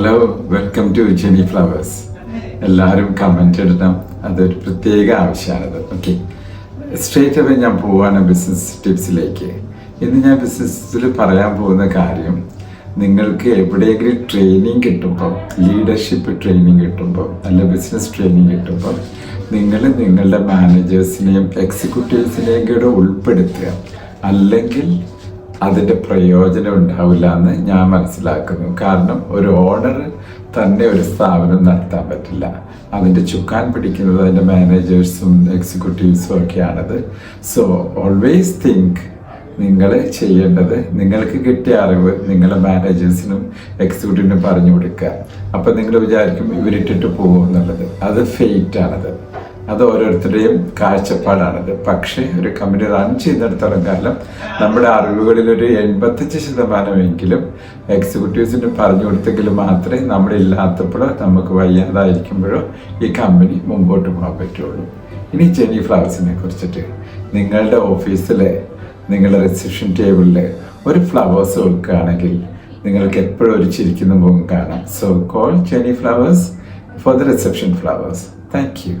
Hello welcome to Jeni flowers എല്ലാവരും comment ഇടണം. അതൊരു പ്രത്യേക ആവശ്യമാണത്. ഓക്കെ സ്ട്രേറ്റ് അവേ ഞാൻ പോവാണ് ബിസിനസ് ടിപ്സിലേക്ക് ഇന്ന് ഞാൻ ബിസിനസ്സിൽ പറയാൻ പോകുന്ന കാര്യം നിങ്ങൾക്ക് എവിടെയെങ്കിലും ട്രെയിനിങ് കിട്ടുമ്പോൾ ലീഡർഷിപ്പ് ട്രെയിനിങ് കിട്ടുമ്പോൾ അല്ല ബിസിനസ് ട്രെയിനിങ് കിട്ടുമ്പോൾ നിങ്ങൾ നിങ്ങളുടെ മാനേജേഴ്സിനെയും എക്സിക്യൂട്ടീവ്സിനെയും കൂടെ ഉൾപ്പെടുത്തുക. അല്ലെങ്കിൽ അതിന്റെ പ്രയോജനം ഉണ്ടാവില്ല എന്ന് ഞാൻ മനസ്സിലാക്കുന്നു. കാരണം ഒരു ഓർഡർ തന്നെ ഒരു സ്ഥാപനം നടത്താൻ പറ്റില്ല. അതിന്റെ ചുക്കാൻ പിടിക്കുന്നത് അതിന്റെ മാനേജേഴ്സും എക്സിക്യൂട്ടീവ്സും ഒക്കെയാണത്. സോ ഓൾവേസ് തിങ്ക് നിങ്ങൾ ചെയ്യേണ്ടത് നിങ്ങൾക്ക് കിട്ടിയ അറിവ് നിങ്ങളുടെ മാനേജേഴ്സിനും എക്സിക്യൂട്ടീവിനും പറഞ്ഞു കൊടുക്കുക. അപ്പം നിങ്ങൾ വിചാരിക്കും ഇവരിട്ടിട്ട് പോകും എന്നുള്ളത്. അത് ഫെയ്റ്റ് ആണത്. അത് ഓരോരുത്തരുടെയും കാഴ്ചപ്പാടാണത്. പക്ഷേ ഒരു കമ്പനി റൺ ചെയ്തിടത്തോളം കാലം നമ്മുടെ അറിവുകളിൽ ഒരു എൺപത്തഞ്ച് ശതമാനമെങ്കിലും എക്സിക്യൂട്ടീവ്സിന് പറഞ്ഞു കൊടുത്തെങ്കിൽ മാത്രമേ നമ്മളില്ലാത്തപ്പോഴോ നമുക്ക് വയ്യാതായിരിക്കുമ്പോഴോ ഈ കമ്പനി മുമ്പോട്ട് പോകാൻ പറ്റുള്ളൂ. ഇനി ജെനി ഫ്ലവേഴ്സിനെ കുറിച്ചിട്ട്. നിങ്ങളുടെ ഓഫീസിലെ നിങ്ങളുടെ റിസപ്ഷൻ ടേബിളിൽ ഒരു ഫ്ലവേഴ്സ് വെക്കുകയാണെങ്കിൽ നിങ്ങൾക്ക് എപ്പോഴും ഒരു ചിരിക്കുന്ന മുഖം കാണാം. So call Jeni flowers for the reception flowers thank you